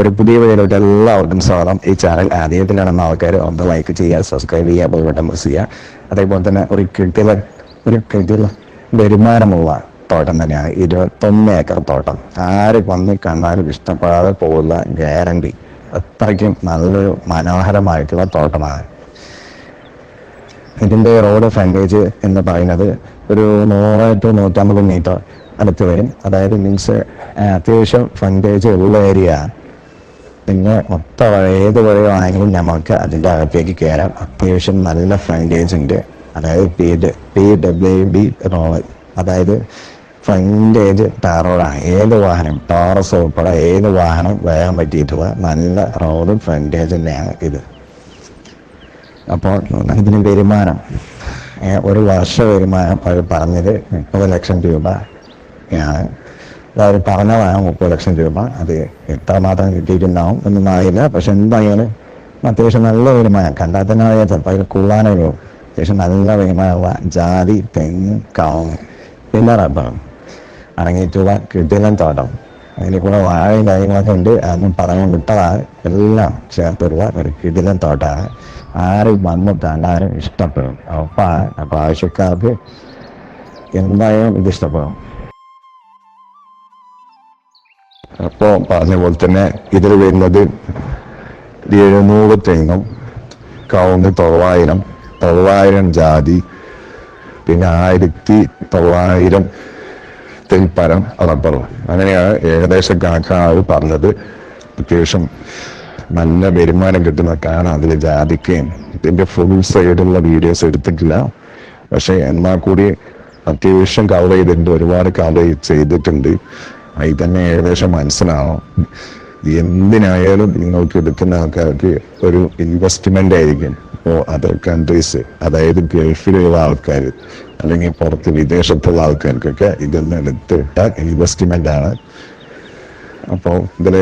ഒരു പുതിയ വീഡിയോയിലോട്ട് എല്ലാവർക്കും സ്വാഗതം. ഈ ചാനൽ ആദ്യത്തിലാണെന്ന ആൾക്കാർ ഒന്ന് ലൈക്ക് ചെയ്യുക സബ്സ്ക്രൈബ് ചെയ്യുക ബട്ടൺ പ്രസ് ചെയ്യുക. അതേപോലെ തന്നെ ഒരു കിട്ടിയ ഒരു കിട്ടിയ വരുമാനമുള്ള തോട്ടം തന്നെയാണ്. ഇരുപത്തൊന്ന് ഏക്കർ തോട്ടം. ആര് വന്ന് കണ്ടാലും ഇഷ്ടപ്പെടാതെ പോകുന്ന ഗ്യാരണ്ടി അത്രയ്ക്കും നല്ലൊരു മനോഹരമായിട്ടുള്ള തോട്ടമാണ്. ഇതിന്റെ റോഡ് ഫ്രണ്ടേജ് എന്ന് പറയുന്നത് ഒരു നൂറ് ടു നൂറ്റമ്പത് മീറ്റർ അടുത്ത് വരും. അതായത് മീൻസ് അത്യാവശ്യം ഫ്രണ്ടേജ് ഉള്ള ഏരിയ ഏത് വഴി ഏത് വഴിയാണെങ്കിലും നമുക്ക് അതിന്റെ അകത്തേക്ക് കയറാം. അത്യാവശ്യം നല്ല ഫ്രണ്ടേജ് ഉണ്ട്. അതായത് P P W B road അതായത് ഫ്രണ്ടേജ് ടാറോഡാണ് ഏത് വാഹനം ടോറസ് ഉൾപ്പെടെ ഏത് വാഹനം വരാൻ പറ്റിയിട്ടുള്ള നല്ല റോഡ് ഫ്രണ്ടേജ് തന്നെയാണ് ഇത്. അപ്പോൾ ഇതിന് വരുമാനം. ഒരു വർഷ വരുമാനം അവർ പറഞ്ഞത് മുപ്പത് ലക്ഷം രൂപ അതായത് പറഞ്ഞതാണ് മുപ്പത് ലക്ഷം രൂപ. അത് എത്രമാത്രം കിട്ടിയിട്ടുണ്ടാവും എന്നൊന്നും അറിയില്ല. പക്ഷെ എന്തായാലും അത്യാവശ്യം നല്ല വരുമാനം. കണ്ടാൽ തന്നെ അറിയാം ചിലപ്പോൾ അതിൽ ഉള്ളൂ. അത്യാവശ്യം നല്ല വരുമാനമുള്ള ജാതി തെങ്ങ് കവുങ്ങ് പിന്നെ റബ്ബറും അടങ്ങിയിട്ടുള്ള കിട്ടിയെല്ലാം തോട്ടം. അതിന് കൂടെ വാഴയും കാര്യങ്ങളൊക്കെ ഉണ്ട്. അതൊന്നും പറഞ്ഞു വിട്ടതാണ്. എല്ലാം ചേർത്തുള്ള ഒരു കിടിലൻ തോട്ടമാണ്. ആരും വന്നിട്ട് എല്ലാവരും ഇഷ്ടപ്പെടും? അപ്പം അപ്പോൾ ആവശ്യക്കാർക്ക് എന്തായാലും ഇത് ഇഷ്ടപ്പെടും. അപ്പോൾ പറഞ്ഞ പോലെ തന്നെ ഇതിൽ വരുന്നത് എഴുന്നൂറ് തെങ്ങും കവുങ്ങ് തൊള്ളായിരം തൊള്ളായിരം ജാതി പിന്നെ ആയിരത്തി തൊള്ളായിരം തെൽപ്പരം റബ്ബറും അങ്ങനെയാണ് ഏകദേശം കാക്കാവ് പറഞ്ഞത്. അത്യാവശ്യം നല്ല വരുമാനം കിട്ടുന്ന കാണാം അതിൽ ജാതിക്കുകയും ഇതിന്റെ ഫുൾ സൈഡുള്ള വീഡിയോസ് എടുത്തിട്ടില്ല. പക്ഷേ എന്നാൽ കൂടി അത്യാവശ്യം കവർ ചെയ്തിട്ടുണ്ട് ഒരുപാട് കവർ ചെയ്തിട്ടുണ്ട്. അതിൽ തന്നെ ഏകദേശം മനസ്സിലാവും. എന്തിനായാലും നിങ്ങൾക്ക് എടുക്കുന്ന ആൾക്കാർക്ക് ഒരു ഇൻവെസ്റ്റ്മെന്റ് ആയിരിക്കും. ഇപ്പോൾ അതർ കൺട്രീസ് അതായത് ഗൾഫിലുള്ള ആൾക്കാർ അല്ലെങ്കിൽ പുറത്ത് വിദേശത്തുള്ള ആൾക്കാർക്കൊക്കെ ഇതൊന്ന് എടുത്തിട്ട ഇൻവെസ്റ്റ്മെന്റ് ആണ്. അപ്പോൾ ഇതിൽ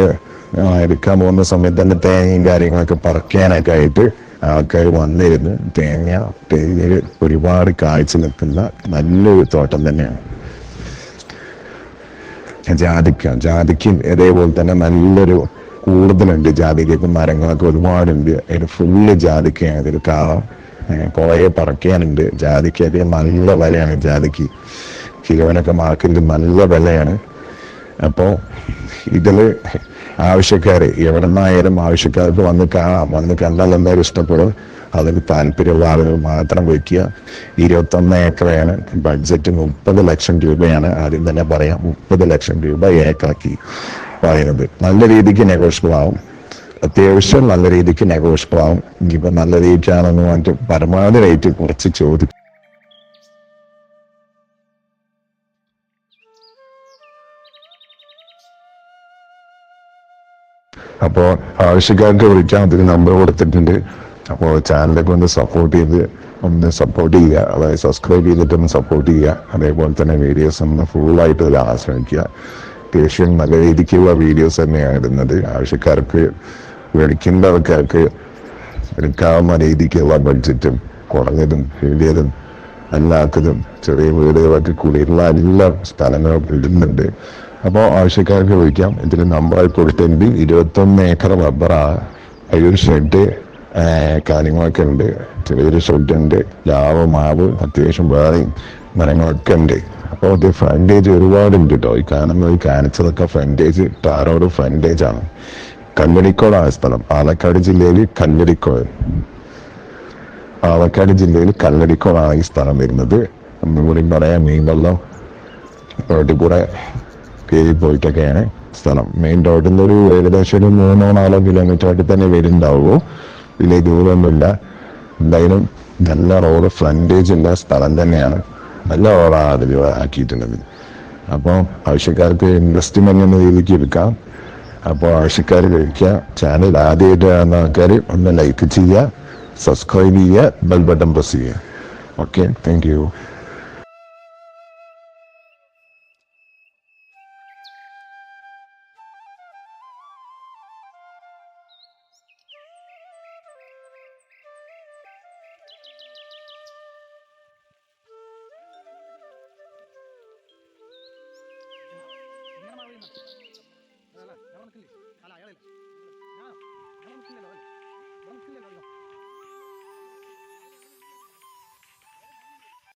എടുക്കാൻ പോകുന്ന സമയത്ത് തന്നെ തേങ്ങയും കാര്യങ്ങളൊക്കെ പറിക്കാനൊക്കെ ആയിട്ട് ആൾക്കാർ വന്നിരുന്ന്. തേങ്ങ തേങ്ങയിൽ ഒരുപാട് കാഴ്ച നിൽക്കുന്ന നല്ലൊരു തോട്ടം തന്നെയാണ്. ജാതിക്ക. ജാതിക്കും ഇതേപോലെ തന്നെ നല്ലൊരു കൂടുതലുണ്ട് ജാതിക്കൊക്കെ മരങ്ങളൊക്കെ ഒരുപാടുണ്ട്. അതിന് ഫുള്ള് ജാതിക്കയാണ് അതിൽ കാവ കുറേ പറക്കാനുണ്ട്. ജാതിക്കൊക്കെ നല്ല വിലയാണ് ജാതിക്ക്. കിലോനൊക്കെ മാർക്കറ്റിൽ നല്ല വിലയാണ്. അപ്പോൾ ഇതിൽ ആവശ്യക്കാർ എവിടെ നിന്നായാലും ആവശ്യക്കാർക്ക് വന്ന് കാണാം വന്ന് കണ്ടാൽ എന്തായാലും ഇഷ്ടപ്പെടും. അതിന് താല്പര്യമുള്ള ആളുകൾ മാത്രം വയ്ക്കുക. ഇരുപത്തൊന്ന് ഏക്കറയാണ് ബഡ്ജറ്റ് മുപ്പത് ലക്ഷം രൂപയാണ് ആദ്യം തന്നെ പറയാം. മുപ്പത് ലക്ഷം രൂപ ഏക്കറാക്കി പറയുന്നത്. നല്ല രീതിക്ക് നെഗോഷ്യബിൾ ആവും. അത്യാവശ്യം നല്ല രീതിക്ക് നെഗോഷ്യബിൾ ആവും. ഇനിയിപ്പോൾ നല്ല റേറ്റാണെന്ന് പറഞ്ഞിട്ട് പരമാവധി റേറ്റ് കുറച്ച് ചോദിക്കും അപ്പോൾ ആവശ്യക്കാർക്ക് വിളിക്കാൻ അതിന് നമ്പർ കൊടുത്തിട്ടുണ്ട്. അപ്പോൾ ചാനലൊക്കെ ഒന്ന് സപ്പോർട്ട് ചെയ്ത് ഒന്ന് സപ്പോർട്ട് ചെയ്യുക. അതായത് സബ്സ്ക്രൈബ് ചെയ്തിട്ടൊന്ന് സപ്പോർട്ട് ചെയ്യുക. അതേപോലെ തന്നെ വീഡിയോസ് ഒന്ന് ഫുള്ളായിട്ട് ഇതിൽ ആശ്രമിക്കുക അത്യാവശ്യം നല്ല രീതിക്കുള്ള വീഡിയോസ് തന്നെയാണ് ഇടുന്നത്. ആവശ്യക്കാർക്ക് വിളിക്കേണ്ട ആൾക്കാർക്ക് എടുക്കാവുന്ന രീതിക്കുള്ള ബഡ്ജറ്റും കുറഞ്ഞതും വലിയതും അല്ലാത്തതും ചെറിയ വീടുകളൊക്കെ കൂടിയിട്ടുള്ള എല്ലാ സ്ഥലങ്ങളും ഇടുന്നുണ്ട്. അപ്പോൾ ആവശ്യക്കാർക്ക് വിളിക്കാം. ഇതിൽ നമ്പറായി കൊടുത്തെങ്കിൽ ഇരുപത്തൊന്ന് ഏക്കർ റബ്ബറാണ് അയ്യൂർ ഷെഡ് കാര്യങ്ങളൊക്കെ ഉണ്ട്. ചെറിയൊരു ഉണ്ട് ലാവ് മാവ് അത്യാവശ്യം വേറെയും മരങ്ങളൊക്കെ ഉണ്ട്. അപ്പോൾ അത് ഫ്രണ്ടേജ് ഒരുപാടുണ്ട് കേട്ടോ ഈ കാണുന്നത് ഈ കാണിച്ചതൊക്കെ ഫ്രണ്ടേജ് ടാറോട് ഫ്രണ്ടേജ് ആണ്. കല്ലടിക്കോടാണ് സ്ഥലം. പാലക്കാട് ജില്ലയിൽ കല്ലടിക്കോട്. പാലക്കാട് ജില്ലയിൽ കല്ലടിക്കോടാണ് ഈ സ്ഥലം വരുന്നത്. ഒന്നുകൂടി പറയാം മീൻ വെള്ളം റോഡിൽ കൂടെ കയറി പോയിട്ടൊക്കെയാണ് സ്ഥലം. മെയിൻ റോഡിൽ നിന്ന് ഒരു ഏകദേശം ഒരു മൂന്നോ നാലോ കിലോമീറ്റർ ആയിട്ട് തന്നെ വരുന്നുണ്ടാവുമോ വലിയ ദൂരമൊന്നുമില്ല എന്തായാലും നല്ല റോഡ് ഫ്രണ്ടേജ് ഉള്ള സ്ഥലം തന്നെയാണ്. നല്ല റോഡാണ് അതിൽ ആക്കിയിട്ടുള്ളത്. അപ്പോൾ ആവശ്യക്കാർക്ക് ഇൻവെസ്റ്റ്മെന്റ് എന്ന രീതിക്ക് എടുക്കാം. അപ്പോൾ ആവശ്യക്കാർ കഴിക്കുക. ചാനൽ ആദ്യമായിട്ട് കാണുന്ന ആൾക്കാർ ഒന്ന് ലൈക്ക് ചെയ്യുക. സബ്സ്ക്രൈബ് ചെയ്യുക. ബെൽ ബട്ടൺ പ്രസ് ചെയ്യുക. ഓക്കെ താങ്ക് യു ಇಲ್ಲ ಅಲ್ಲ ಯಾವನ ಕಲಿ ಅಲ್ಲ ಹೇಳಿಲ್ಲ ಯಾವನ ಕಲಿಯಲ್ಲ ಬರಲ್ಲ ಬರಲ್ಲ